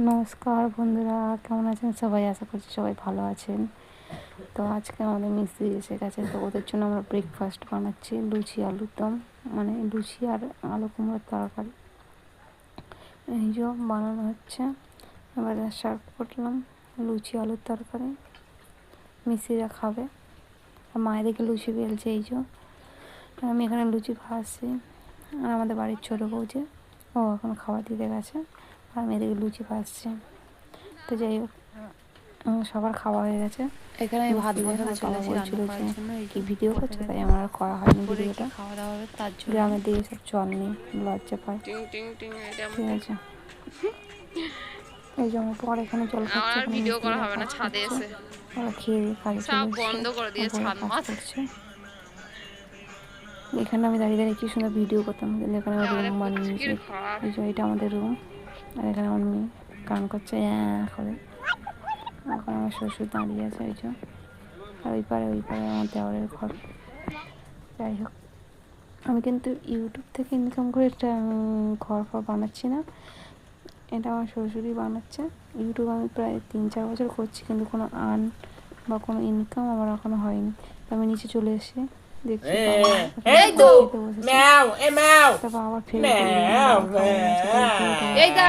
নমস্কার বন্ধুরা, কেমন আছেন সবাই? আশা করছি সবাই ভালো আছেন। তো আজকে আমাদের মিস্ত্রি এসে গেছে, তো ওদের জন্য আমরা ব্রেকফাস্ট বানাচ্ছি, লুচি, আলুর দম মানে লুচি আর আলু কুমড়োর তরকারি। এই যে বানানো হচ্ছে, এবারে সার্ভ করলাম লুচি, আলুর তরকারি। মিস্ত্রিরা খাবে। আর মায়ের দিকে লুচি বেলছে, এই যে। আমি এখানে লুচি ভাজছি। আর আমাদের বাড়ির ছোটো বউ যে, ও এখন খাবার দিতে গেছে। আর এদিকে লুচি পাচ্ছে। তো যাই হোক সবার খাওয়া হয়ে গেছে। এখানে আমি ভাত বসাতে যখন চলেছি রান্না করার যে জন্য এই কি ভিডিও করছে তাই আমার আর করা হয়নি ভিডিওটা। খাওয়া দাওয়া হবে তার জন্য? গ্রামের দিকে সব চল নেই লজ্জা পায়। টিং টিং টিং এটা ঠিক আছে। এই জন্য পর এখানে জল খাচ্ছে আর ভিডিও করা হবে না ছাদে এসে। ওরা খেয়ে দিয়ে কাজে সব বন্ধ করে দিয়ে ছাদ মাছ। করছে। এখানে আমি দাঁড়িয়ে দাঁড়িয়ে কি সুন্দর ভিডিও করতাম এখানে রুম বানিয়ে পুচকির নিয়েছি। ঘর। এই যে এটা আমাদের রুম আর এখানে আমার মেয়ে গান করছে হ্যাঁ করে এখন আমার শ্বশুর দাঁড়িয়ে আছে যে। আর ওই পারে ওই পারে আমার দেওয়ারের ঘর। যাই হোক। আমি কিন্তু ইউটিউব থেকে ইনকাম করে একটা ঘর ফর বানাচ্ছি না। এটা আমার শ্বশুরই বানাচ্ছে। ইউটিউব আমি প্রায় তিন, চার বছর করছি, কিন্তু কোনো আর্ন বা কোনো ইনকাম আমার এখনও হয়নি। আমি নিচে চলে এসে É, é do mel, é mel, mel, mel. E aí, dá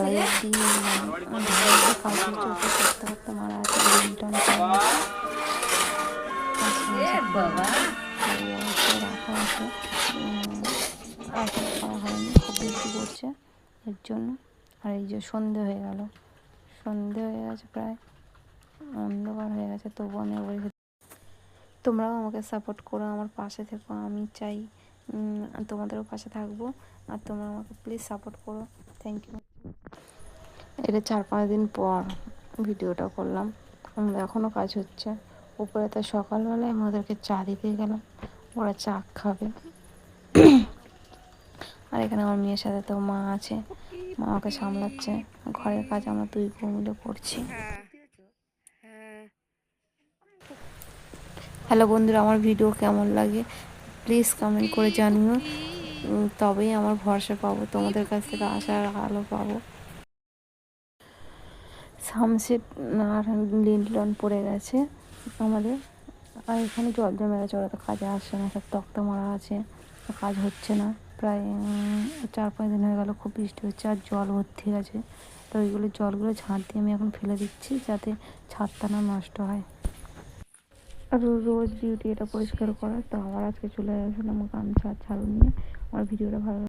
দিয়ে কাজ হচ্ছে উপর করতে করতে মারা আছে লিন্টন রাখা আছে। উম, আর কিছু করা হয়নি খুব বৃষ্টি পড়ছে এর জন্য। আর এই যে সন্ধে হয়ে গেল। সন্ধে হয়ে গেছে প্রায়। অন্ধকার হয়ে গেছে তবু আমি ওই তোমরাও আমাকে সাপোর্ট করো আমার পাশে থেকো আমি চাই তোমাদেরও পাশে থাকব। আর তোমরা আমাকে প্লিজ সাপোর্ট করো। থ্যাংক ইউ এটা চার পাঁচ দিন পর ভিডিওটা করলাম। এখনও কাজ হচ্ছে। উপরে তো সকালবেলায় আমি ওদেরকে চা দিতে গেলাম। ওরা চা খাবে। আর এখানে আমার মেয়ের সাথে তো মা আছে। মা আমাকে সামলাচ্ছে। ঘরের কাজ আমরা দুই বউ করছি। হ্যালো বন্ধুরা, আমার ভিডিও কেমন লাগে? প্লিজ কমেন্ট করে জানিও। তবেই আমার ভরসা পাবো, তোমাদের কাছ থেকে আশার আলো পাবো। সামসেট আর লিন্টন পড়ে গেছে আমাদের। আর এখানে জল জমে গেছে ওরা তো কাজে আসছে না, সব তক্তা মারা আছে, কাজ হচ্ছে না। প্রায় চার পাঁচ দিন হয়ে গেল খুব বৃষ্টি হচ্ছে আর জল ভর্তি গেছে তো ওইগুলো জলগুলো ঝাঁট দিয়ে আমি এখন ফেলে দিচ্ছি যাতে ছাদটা না নষ্ট হয়। আর রোজ ডিউটি এটা পরিষ্কার করার, তো আবার আজকে চলে আসলাম গামছা ঝাড়ু নিয়ে। আমার ভিডিওটা ভালো